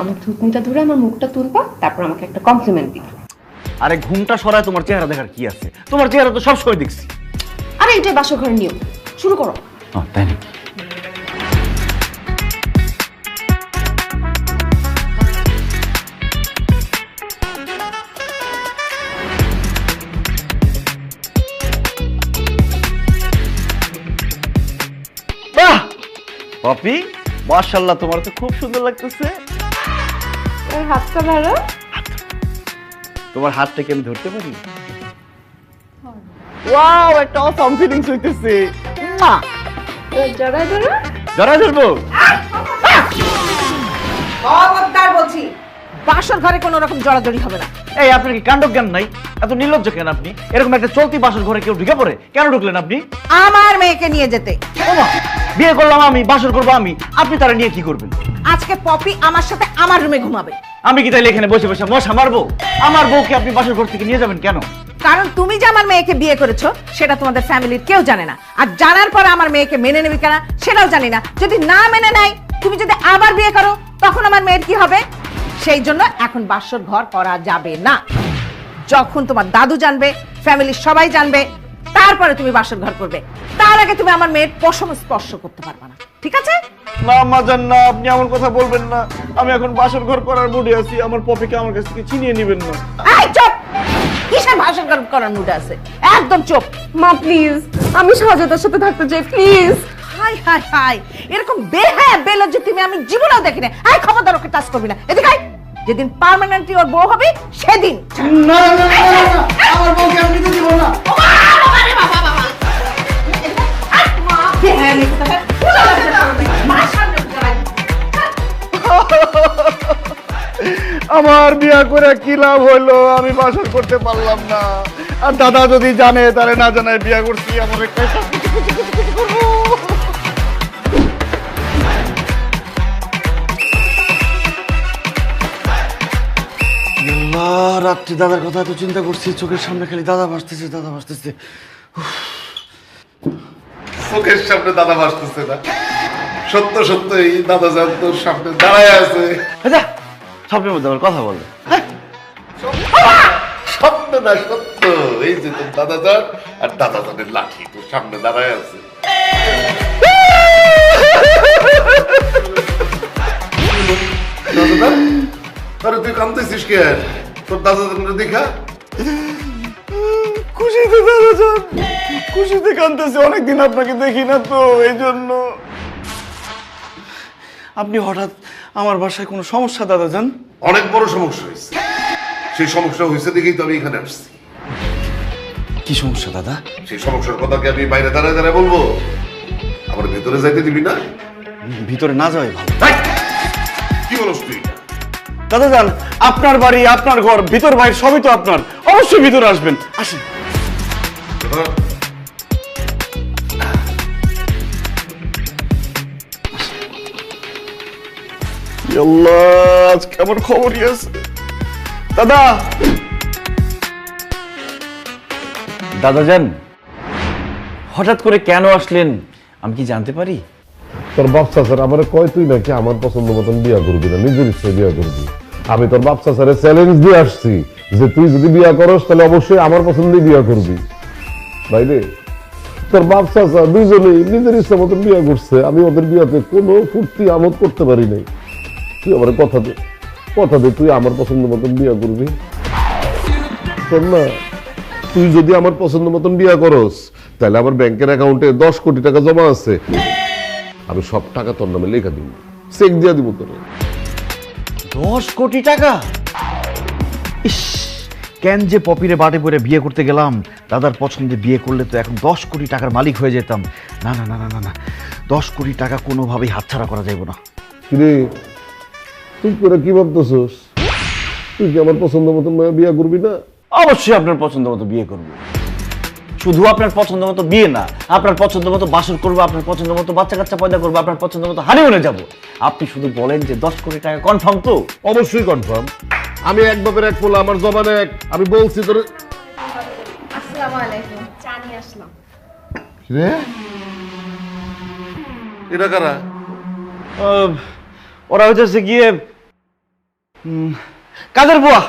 আমার থুতনিটা ধরে আমার মুখটা তুলবা তারপর আমাকে একটা কমপ্লিমেন্ট দিবা। আরে ঘুমটা সরায় তোমার চেহারা দেখার কি আছে? তোমার চেহারা তো সবসময় দেখছি। আরে এটাই বাসর ঘরের নিয়ম। শুরু করো। তাই নাকি? বাহ! পপি? মাশাল্লাহ তোমার তো খুব সুন্দর লাগতেছে। হাতটা ধরো। তোমার হাত থেকে আমি ধরতে পারি? ওয়াও একটা অসাম ফিলিংস হইতেছে। মা। জড়ায় ধরো। জড়াই ধরবো? খবরদার বলছি বাসর ঘরে কোনো রকম জড়াজড়ি হবে না। এই আপনার কি কাণ্ড জ্ঞান নাই? এত নির্লজ্জ কেন আপনি? এরকম একটা চলতি বাসর ঘরে কেউ ঢুকে পড়ে? কেন ঢুকলেন আপনি? আমার মেয়েকে নিয়ে যেতে। ওমা। বিয়ে করলাম আমি বাসর করব আমি। আপনি তারা নিয়ে কি করবেন? আজকে পপি আমার সাথে আমার রুমে ঘুমাবে। আমি কি তাইলে এখানে বসে বসে মশা মারবো? আমার বউকে আপনি বাসর ঘর থেকে নিয়ে যাবেন কেন? কারণ তুমি যে আমার মেয়েকে বিয়ে করেছ সেটা তোমাদের ফ্যামিলির কেউ জানে না। আর জানার পর আমার মেয়েকে মেনে নেবে কিনা সেটাও জানি না। যদি না মেনে নেয় তুমি যদি আবার বিয়ে করো তখন আমার মেয়ের কি হবে? সেই জন্য এখন বাসর ঘর করা যাবে না। যখন তোমার দাদু জানবে ফ্যামিলির সবাই জানবে তারপরে তুমি বাসর ঘর করবে। তার আগে তুমি আমার মেয়ের পশম স্পর্শ করতে পারবে না। ঠিক আছে? না মাজান না আপনি এমন কথা বলবেন না। আমি এখন বাসর ঘর করার মুডে আছি আমার পপিকে আমার কাছ থেকে চিনিয়ে নেবেন না। এই চুপ! কিসের ভাষণ কর- করার মুডে আছে? একদম চুপ। মা প্লিজ আমি সহজতার সাথে থাকতে চাই প্লিজ হাই হাই হাই। এরকম বেহায়া বেলজ্জ তুমি আমি জীবনেও দেখিনি। আই খবরদার ওকে টাচ করবি না। এদিকে আয়। যেদিন পার্মানেন্টলি ওর বউ হবে সেদিন। না না বউকে আমি নিতে দিব না। আমার বিয়া করে কি লাভ হইল? আমি বাসর করতে পারলাম না। আর দাদা যদি জানে তাহলে না জানায় বিয়া করছি আমার একটা রাত্রি দাদার কথা তো চিন্তা করছি চোখের সামনে খালি দাদা ভাসতেছে দাদা ভাসতেছে। চোখের সামনে দাদা ভাসতেছে না। সত্য সত্যই দাদা যান তোর সামনে দাঁড়ায় আছে। স্বপ্নের মধ্যে আবার কথা বলে। সত্য না সত্য। এই যে তোর দাদা যান আর দাদা জানের লাঠি তোর সামনে দাঁড়ায় আছে। দাদা তুই কান্দতেছিস কে? তোর দাদা দেখা। খুশিতে দাদা যান। খুশিতে অনেকদিন আপনাকে দেখি না তো এই জন্য। আপনি হঠাৎ আমার বাসায় কোনো সমস্যা দাদা যান? অনেক বড় সমস্যা হয়েছে। সেই সমস্যা হয়েছে দেখেই তো আমি এখানে আসছি। কি সমস্যা দাদা? সেই সমস্যার কথা কি আমি বাইরে দাঁড়ায় দাঁড়ায় বলব? আমার ভেতরে যাইতে দিবি না? ভিতরে না যাওয়াই ভালো। দাদা যান আপনার বাড়ি আপনার ঘর ভিতর বাইরে সবই তো আপনার। অবশ্যই ভিতরে আসবেন। আসেন। আজকে আমার খবরই আছে? দাদা! দাদা যান হঠাৎ করে কেন আসলেন? আমি কি জানতে পারি? তোর বাপসা স্যার আমার কয় তুই নাকি আমার পছন্দ মতন বিয়া করবি না নিজের ইচ্ছে বিয়া করবি? আমি তোর বাপসা স্যারের চ্যালেঞ্জ দিয়ে আসছি যে তুই যদি বিয়া করস, তাহলে অবশ্যই আমার পছন্দই বিয়া করবি। বাইরে তোর বাপসা স্যার দুইজনেই নিজের ইচ্ছা মতন বিয়া করছে, আমি ওদের বিয়াতে কোনো ফুর্তি আমোদ করতে পারি নাই। তুই আমার কথা দে কথা দে, তুই আমার পছন্দ মতন বিয়া করবি। তোর না তুই যদি আমার পছন্দ মতন বিয়া করস, তাহলে আমার ব্যাংকের অ্যাকাউন্টে দশ কোটি টাকা জমা আছে। আমি সব টাকা তোর নামে লেখা দিব, চেক দিয়ে দিব তোরে। দশ কোটি টাকা? ইস কেন যে পপিরে বাটে পরে বিয়ে করতে গেলাম? দাদার পছন্দে বিয়ে করলে তো এখন দশ কোটি টাকার মালিক হয়ে যেতাম। না না না না না না। দশ কোটি টাকা কোনোভাবেই হাতছাড়া করা যাবে না। কিরে তুই করে কি ভাবতেছস? তুই কি আমার পছন্দ মতো বিয়ে করবি না? অবশ্যই আপনার পছন্দ মতো বিয়ে করব। শুধু আপনার পছন্দ মতো বিয়ে না আপনার পছন্দ মতো বাসর করব আপনার পছন্দ মতো বাচ্চা কাচ্চা পয়দা করব আপনার পছন্দ মতো হানিমুনে যাব। আপনি শুধু বলেন যে দশ কোটি টাকা কনফার্ম তো? অবশ্যই কনফার্ম আমি এক বাপের এক পোলা আমার জবানে এক। আমি বলছি তোর আসসালামু আলাইকুম। চা নিয়ে আসলাম। রে এটা কারা? ওরা হইতেছে গিয়ে কাজের বুয়া?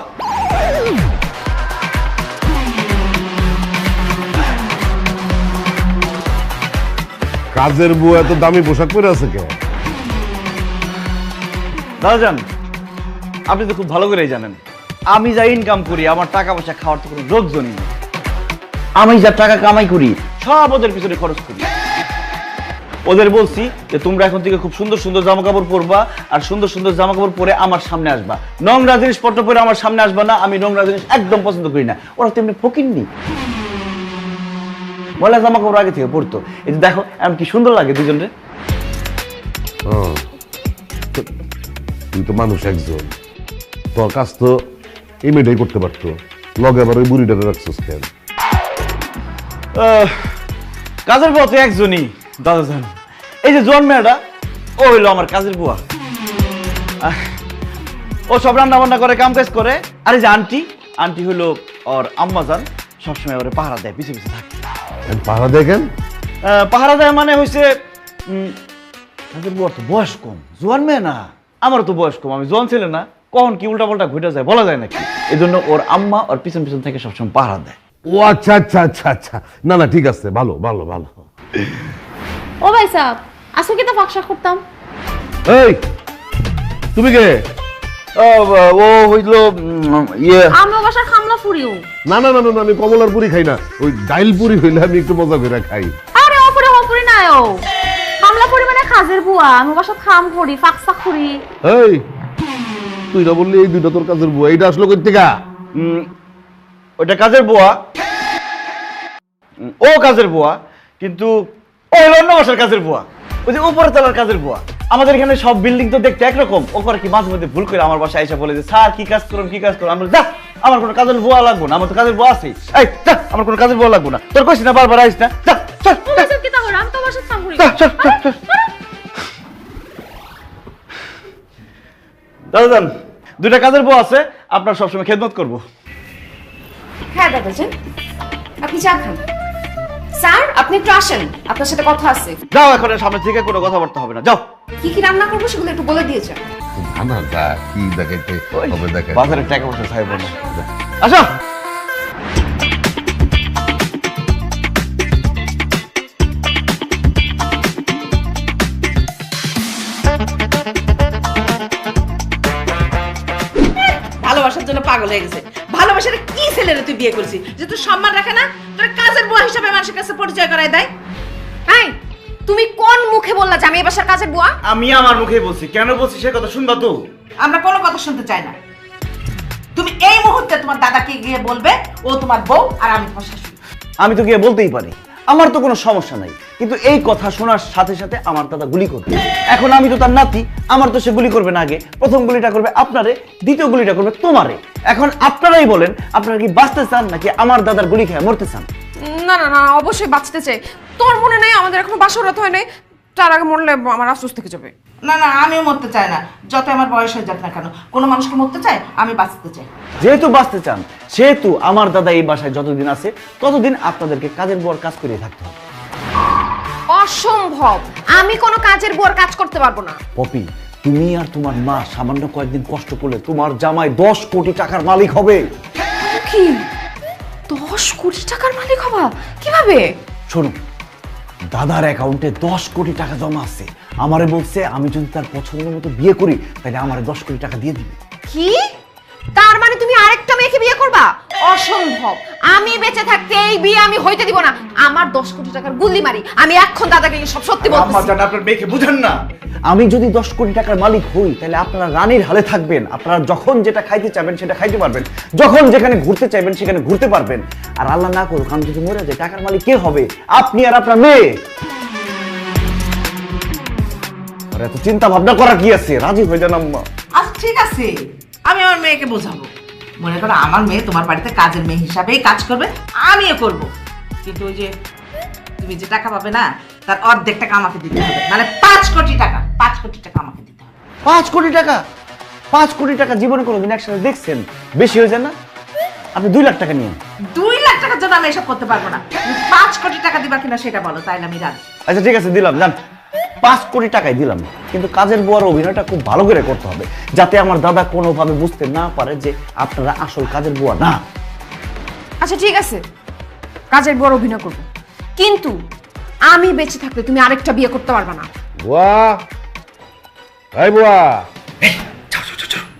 কাজের বউ এত দামি পোশাক পরে আছে কে? দাদাজান, আপনি তো খুব ভালো করেই জানেন। আমি যা ইনকাম করি, আমার টাকা পয়সা খাওয়ার তো কোনো যোগ্যই নেই। আমি যা টাকা কামাই করি, সব ওদের পিছনে খরচ করি। ওদের বলছি যে তোমরা এখন থেকে খুব সুন্দর সুন্দর জামা কাপড় পরবা, আর সুন্দর সুন্দর জামা কাপড় পরে আমার সামনে আসবা। নোংরা জিনিসপত্র পরে আমার সামনে আসবা না, আমি নোংরা জিনিস একদম পছন্দ করি না। ওরা তেমনি ফকিননি। ময়লা জামা কাপড় আগে থেকে পরতো এই যে দেখো এমন কি সুন্দর লাগে দুজনের হ্যাঁ। তুই তো মানুষ একজন। তোর কাজ তো এই মেয়েটাই করতে পারতো। লগে আবার ওই রাখছিস কেন? কাজের বুয়া তো একজনই দাদাজান। এই যে জন মেয়েটা ও হইল আমার কাজের বুয়া। ও সব রান্না বান্না করে কাম কাজ করে। আর এই যে আন্টি আন্টি হইল ওর আম্মা যান সবসময় ওরে পাহারা দেয় পিছে পিছে থাকে। পাহারা দেখেন আহ, পাহারা দেয় মানে কাজের বুয়ার তো বয়স কম। জোয়ান মেয়ে না আমারও তো বয়স কম আমি জোয়ান ছেলে না। কখন কি উল্টা পাল্টা ঘুরে যায় বলা যায় নাকি? এই জন্য ওর আম্মা ওর পিছন পিছন থেকে সবসময় পাহারা দেয়। ও আচ্ছা আচ্ছা আচ্ছা আচ্ছা। না না ঠিক আছে ভালো ভালো ভালো। ও ভাই সাহ আসো কি তো ফাঁকশা করতাম। এই তুমি কে? ও হইল ইয়ে। আমরা বাসার খামলা ফুরিও। না না না না না, আমি কমলার পুরি খাই না। ওই ডাইল পুরি হইলে আমি একটু মজা করে খাই। আরে অপরে অপরে না ও। খামলা ফুরি মানে খাজের বুয়া। আমি বাসার খাম ফুরি ফাঁকশা ফুরি। এই তুই না বললি এই দুইটা তোর কাজের বুয়া। এইটা আসলো কই থেকে ওটা কাজের বুয়া। উম, ও কাজের বুয়া কিন্তু ও হলো অন্য বাসার কাজের বুয়া। ওই যে উপরে তলার কাজের বুয়া। আমাদের এখানে সব বিল্ডিং তো দেখতে একরকম। ও করে কি মাঝে মধ্যে ভুল করে আমার বাসায় এসে বলে যে স্যার কি কাজ করুন কি কাজ করুন? আমরা যা আমার কোনো কাজের বোয়া লাগবো না আমার তো কাজের বুয়া আছে। এই যা আমার কোনো কাজের বোয়া লাগবো না। তোর কইছি না বারবার আইস না। যা চল চল চল চল। দাদা দুইটা কাজের বউ আছে আপনার সবসময় খেদমত করব। হ্যাঁ দাদাজান। আপনি চা খান। স্যার আপনি একটু আসেন। আপনার সাথে কথা আছে। যাও এখন সামনে থেকে কোনো কথাবার্তা হবে না। যাও। কি কি রান্না করব সেগুলো একটু বলে দিয়েছেন জানা যা কি দেখাইতে হবে দেখাই বাজারে টাকা পয়সা সাহেব না। আসো। ভালোবাসার জন্য পাগল হয়ে গেছে। ভালোবাসার কি ছেলেরে তুই বিয়ে করছিস? যে তুই সম্মান রাখে না তোর কাজের বুয়া হিসাবে মানুষের কাছে পরিচয় করায় দেয়। হাই তুমি কোন মুখে বললা যে আমি এই বাসার কাজের বুয়া? আমি আমার মুখেই বলছি। কেন বলছি সে কথা শুনবা তো? আমরা কোনো কথা শুনতে চাই না। তুমি এই মুহূর্তে তোমার দাদাকে গিয়ে বলবে ও তোমার বউ আর আমি তোমার শাশুড়ি। আমি তো গিয়ে বলতেই পারি। আমার তো কোনো সমস্যা নাই। কিন্তু এই কথা শোনার সাথে সাথে আমার দাদা গুলি করবে। এখন আমি তো তার নাতি আমার তো সে গুলি করবে না আগে। প্রথম গুলিটা করবে আপনারে দ্বিতীয় গুলিটা করবে তোমারে। এখন আপনারাই বলেন আপনারা কি বাঁচতে চান নাকি আমার দাদার গুলি খেয়ে মরতে চান? না না না অবশ্যই বাঁচতে চাই। তোর মনে নেই আমাদের এখনও বাসরত হয় নাই তার আগে মরলে আমার আফসোস থেকে যাবে। না না আমিও মরতে চাই না। যত আমার বয়স হয়ে যাক না কেন কোনো মানুষকে মরতে চাই আমি বাঁচতে চাই। যেহেতু বাঁচতে চান সেহেতু আমার দাদা এই বাসায় যতদিন আছে ততদিন আপনাদেরকে কাজের বর কাজ করিয়ে থাকতে হবে। অসম্ভব। আমি কোনো কাজের বুয়ার কাজ করতে পারব না। পপি তুমি আর তোমার মা সামান্য কয়েকদিন কষ্ট করলে তোমার জামাই দশ কোটি টাকার মালিক হবে। কি? দশ কোটি টাকার মালিক হবা? কীভাবে? শোনো দাদার অ্যাকাউন্টে দশ কোটি টাকা জমা আছে। আমারে বলছে আমি যদি তার পছন্দ মতো বিয়ে করি তাহলে আমারে দশ কোটি টাকা দিয়ে দিবে। কি? তার মানে তুমি আরেকটা মেয়েকে বিয়ে করবা? অসম্ভব। আমি বেঁচে থাকতে এই বিয়ে আমি হইতে দিব না। আমার দশ কোটি টাকার গুল্লি মারি। আমি এখন দাদাকে সব সত্যি বলতেছি। আপনার মেয়েকে বুঝেন না। আমি যদি দশ কোটি টাকার মালিক হই তাহলে আপনারা রানীর হালে থাকবেন। আপনারা যখন যেটা খাইতে চাইবেন সেটা খাইতে পারবেন। যখন যেখানে ঘুরতে চাইবেন সেখানে ঘুরতে পারবেন। আর আল্লাহ না করুক আমি যদি মরে যাই টাকার মালিক কে হবে? আপনি আর আপনার মেয়ে। আর এত চিন্তা ভাবনা করা কি আছে? রাজি হয়ে যান আম্মা। আচ্ছা ঠিক আছে। আমি আমার মেয়েকে বোঝাবো। মনে করো আমার মেয়ে তোমার বাড়িতে কাজের মেয়ে হিসাবেই কাজ করবে আমিও করব। কিন্তু ওই যে তুমি যে টাকা পাবে না তার অর্ধেক টাকা আমাকে দিতে হবে। মানে পাঁচ কোটি টাকা পাঁচ কোটি টাকা আমাকে দিতে হবে। পাঁচ কোটি টাকা? পাঁচ কোটি টাকা জীবনে কোনোদিন একসাথে দেখছেন? বেশি হয়ে যায় না? আপনি দুই লাখ টাকা নিন দুই লাখ টাকার জন্য আমি এসব করতে পারব না। পাঁচ কোটি টাকা দিবা কিনা সেটা বলো তাইলে আমি রাজি। আচ্ছা ঠিক আছে দিলাম যান। পাঁচ কোটি টাকাই দিলাম। কিন্তু কাজের বুয়ার অভিনয়টা খুব ভালো করে করতে হবে যাতে আমার দাদা কোনোভাবে বুঝতে না পারে যে আপনারা আসল কাজের বুয়া না। আচ্ছা ঠিক আছে। কাজের বড় অভিনয় করব। কিন্তু আমি বেঁচে থাকলে তুমি আরেকটা বিয়ে করতে পারবে না। বুয়া? এই বুয়া।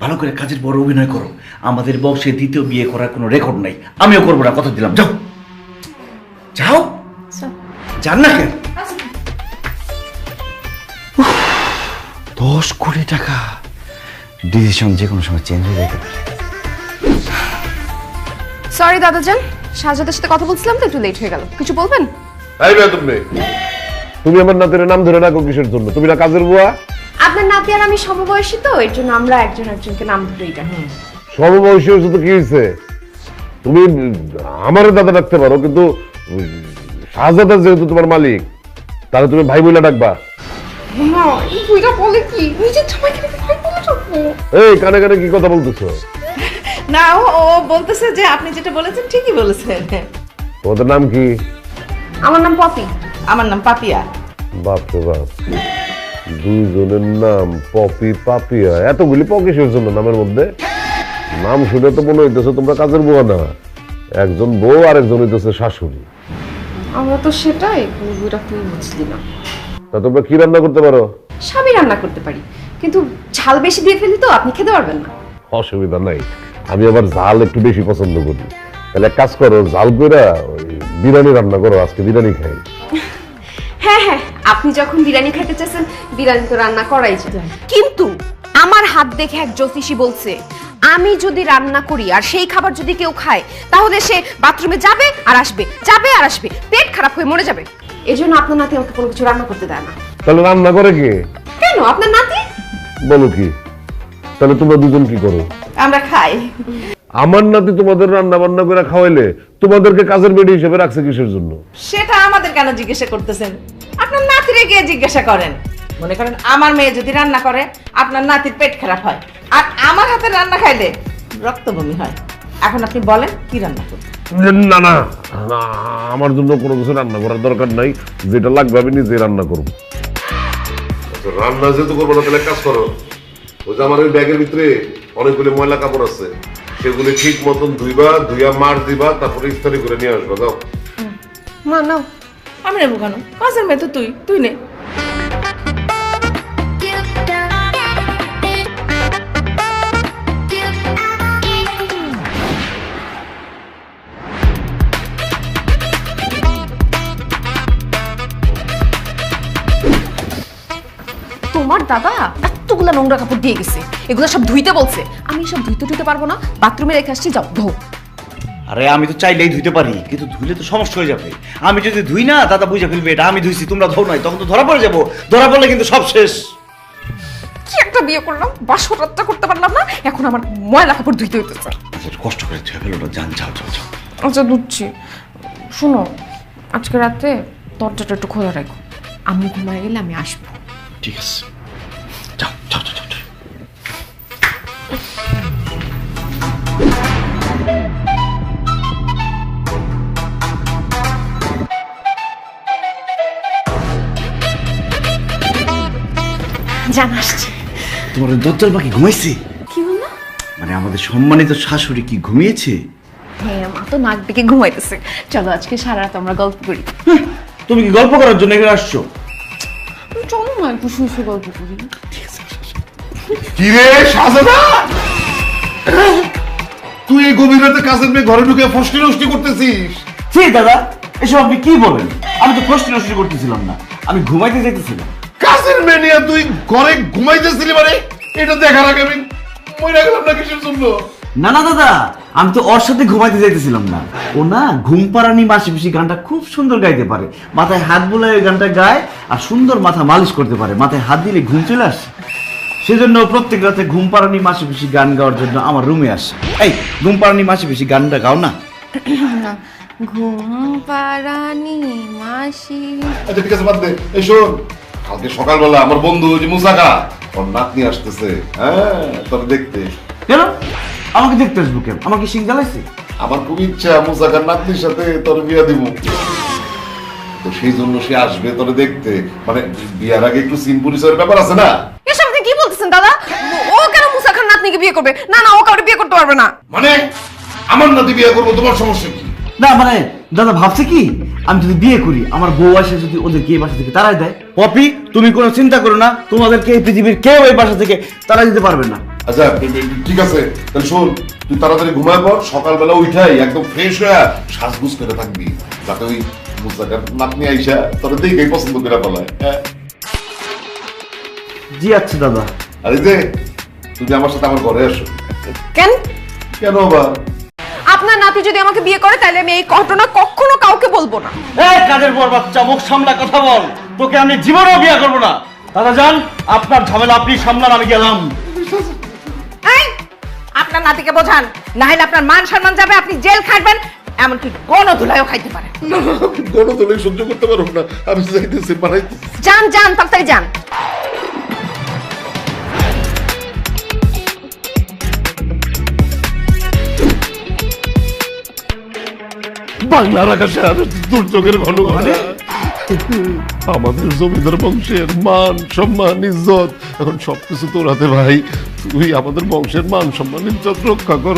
ভালো করে কাজের বড় অভিনয় করো। আমাদের বংশে দ্বিতীয় বিয়ে করার কোনো রেকর্ড নাই। আমিও করব না কথা দিলাম। যাও। যাও। যান না কেন? দশ কোটি টাকা। ডিসিশন যে কোনো সময় চেঞ্জ হয়ে যেতে পারে। সরি দাদাজান শাহজাদের সাথে কথা বলছিলাম তো একটু লেট হয়ে গেল। কিছু বলবেন? এই বেয়া তুমি। তুমি আমার নাতের নাম ধরে রাখো কিসের জন্য? তুমি না কাজের বুয়া? আপনার নাতি আর আমি সমবয়সী তো এর জন্য আমরা একজন একজনকে নাম ধরেই ডাকি। সমবয়সী হয়েছে তো কি হয়েছে? তুমি আমার দাদা ডাকতে পারো কিন্তু শাহজাদা যেহেতু তোমার মালিক তাহলে তুমি ভাই বইলা ডাকবা। না এই বইটা বলে কি? জামাইকে নাকি ভাই বলে ডাকবো? এই কানে কানে কি কথা বলতেছো? না ও ও বলতেছে যে আপনি যেটা বলেছেন ঠিকই বলেছেন। তোমাদের নাম কি? আমার নাম পপি। আমার নাম পাপিয়া। বাপ রে বাপ। দুইজনের নাম পপি পাপিয়া। এতগুলি পকিসের জন্য নামের মধ্যে? নাম শুনে তো মনে হইতেছে তোমরা কাজের বুয়া না। একজন বউ আর একজন হইতেছে শাশুড়ি। আমরা তো সেটাই তুই বুঝলি না। তা তোমরা কি রান্না করতে পারো? স্বামী রান্না করতে পারি। কিন্তু ঝাল বেশি দিয়ে ফেলি তো আপনি খেতে পারবেন না। অসুবিধা নাই। আমি আবার ঝাল একটু বেশি পছন্দ করি। তাহলে এক কাজ করো ঝাল কইরা ওই বিরিয়ানি রান্না করো আজকে বিরিয়ানি খাই। হ্যাঁ হ্যাঁ আপনি যখন বিরিয়ানি খেতে চাচ্ছেন বিরিয়ানি তো রান্না করাই যায়। কিন্তু আমার হাত দেখে এক জ্যোতিষী বলছে আমি যদি রান্না করি আর সেই খাবার যদি কেউ খায় তাহলে সে বাথরুমে যাবে আর আসবে যাবে আর আসবে। পেট খারাপ হয়ে মরে যাবে। এজন্য আপনার নাতি আমাকে কোনো কিছু রান্না করতে দেয় না। তাহলে রান্না করে কে? কেন? আপনার নাতি? বলো কি? তাহলে তোমরা দুজন কি করো? আমরা খাই। আমার নাতি তোমাদের রান্না বান্না করে খাওয়াইলে তোমাদেরকে কাজের বেডি হিসেবে রাখছে কিসের জন্য? সেটা আমাদের কেন জিজ্ঞাসা করতেছেন? আপনার নাতিরে গিয়ে জিজ্ঞাসা করেন। মনে করেন আমার মেয়ে যদি রান্না করে আপনার নাতির পেট খারাপ হয়। আর আমার হাতে রান্না খাইলে রক্তবমি হয়। এখন আপনি বলেন কি রান্না করবেন? না না না, আমার জন্য কোনো কিছু রান্না করার দরকার নাই। যেটা লাগবে আমি নিজে রান্না করব। আচ্ছা, রান্না যেহেতু করব না তাহলে কাজ করো। ওই যে আমার ওই ব্যাগের ভিতরে অনেকগুলি ময়লা কাপড় আছে সেগুলি ঠিক মতন ধুইবা ধুইয়া মার দিবা তারপরে ইস্তারি করে নিয়ে আসবা যাও। মা নাও। আমি নেব কেন? কাজের মেয়ে তো তুই তুই নে। নোংরা কাপড় দিয়ে গেছে। এগুলো সব ধুইতে বলছে। আমি সব ধুইতে ধুইতে পারব না। বাথরুমে রেখে আসছি যাও ধো। আরে আমি তো চাইলেই ধুইতে পারি কিন্তু ধুইলে তো সমস্যা হয়ে যাবে। আমি যদি ধুই না দাদা বুঝে ফেলবে এটা আমি ধুইছি তোমরা ধর নাই তখন তো ধরা পড়ে যাব। ধরা পড়লে কিন্তু সব শেষ। কি একটা বিয়ে করলাম বাসরাতটা করতে পারলাম না এখন আমার ময়লা কাপড় ধুইতে হইতেছে। আচ্ছা, কষ্ট করে ধুয়ে ফেলো না যান যাও যাও যাও। আচ্ছা দুধছি শোনো আজকে রাতে দরজাটা একটু খোলা রাখো। আমি ঘুমায় গেলে আমি আসব। ঠিক আছে। জান আসছে। তোমার দজ্জাল পাখি ঘুমাইছে? কি বলল? মানে আমাদের সম্মানিত শাশুড়ি কি ঘুমিয়েছে? হ্যাঁ তো নাক ডেকে ঘুমাইতেছে। চলো আজকে সারা রাত আমরা গল্প করি। তুমি কি গল্প করার জন্য এখানে আসছো? চলো না একটু শুয়ে শুয়ে গল্প করি। কি রে শাহজাদা তুই এই গভীর রাতে কাজের মেয়ে ঘরে ঢুকে ফষ্টি নষ্টি করতেছিস? দাদা এসব আপনি কি বলেন? আমি তো প্রশ্ন নষ্ট করতেছিলাম না। আমি ঘুমাইতে যেতেছিলাম কাজের মেয়ে নিয়ে তুই ঘরে ঘুমাইতেছিলি মানে? এটা দেখার আগে আমি মরে গেলাম না কিসের জন্য? না না দাদা আমি তো ওর সাথে ঘুমাইতে যাইতেছিলাম না। ও না ঘুম পাড়ানি মাসি পিসি গানটা খুব সুন্দর গাইতে পারে। মাথায় হাত বুলায় গানটা গায় আর সুন্দর মাথা মালিশ করতে পারে। মাথায় হাত দিলে ঘুম চলে আসে। সেজন্য প্রত্যেক রাতে ঘুম পাড়ানি মাসি পিসি গান গাওয়ার জন্য আমার রুমে আসে। এই ঘুম পাড়ানি মাসি পিসি গানটা গাও না। ঘুম মাসি। আচ্ছা ঠিক আছে বাদ দে। এই শোন কালকে সকালবেলা আমার বন্ধু যে মুসাকা ওর নাতনি আসতেছে। হ্যাঁ তোর দেখতে। কেন? আমাকে দেখতে আসব কেন? আমাকে সিং জ্বালাইছে? আমার খুব ইচ্ছা মুসাকার নাতনির সাথে তোর বিয়া দিব। তো সেই জন্য সে আসবে তোরে দেখতে। মানে বিয়ার আগে একটু সিন পরিচয়ের ব্যাপার আছে না এসব আপনি কি বলতেছেন দাদা ও কেন মুসা খান নাতনিকে বিয়ে করবে? না না ও কাউকে বিয়ে করতে পারবে না। মানে আমার নাতি বিয়ে করব তোমার সমস্যা কি? না মানে দাদা ভাবছে কি? আমি যদি বিয়ে করি আমার বউ আসে যদি ওদেরকে এই বাসা থেকে তারাই দেয়। পপি তুমি কোনো চিন্তা করো না তোমাদেরকে এই পৃথিবীর কেউ এই বাসা থেকে তারা দিতে পারবে না। আচ্ছা ঠিক আছে তাহলে শোন তুই তাড়াতাড়ি ঘুমায় পর সকালবেলা উঠাই একদম ফ্রেশ হয়ে সাজগুজ করে থাকবি যাতে ওই মুস্তাকার নাতনি আইসা তোর দেখেই পছন্দ করে পালায় হ্যাঁ? জি আচ্ছা দাদা। আর যে তুমি আমার সাথে আমার ঘরে আসো। কেন? কেন আবার আপনার নাতি যদি আমাকে বিয়ে করে তাহলে আমি এই ঘটনা কখনো কাউকে বলব না। এই কাজের পর বাচ্চা মুখ সামলা কথা বল। তোকে আমি জীবনেও বিয়ে করব না। দাদা যান আপনার ঝামেলা আপনি সামলান আমি গেলাম। এই আপনার নাতিকে বোঝান না হলে আপনার মান সম্মান যাবে আপনি জেল খাটবেন এমনকি গণ ধুলাইও খাইতে না আমি গণদলে সহ্য করতে পারব না আমি যাইতেছি বানাইতেছি যান যান তাড়াতাড়ি যান। বাংলার আকাশে আর দুর্যোগের ঘন ঘটে আমাদের জমিদার বংশের মান, সম্মান, ইজ্জত, এখন সবকিছু তোর হাতে ভাই। তুই আমাদের বংশের মান, সম্মান, ইজ্জত রক্ষা কর।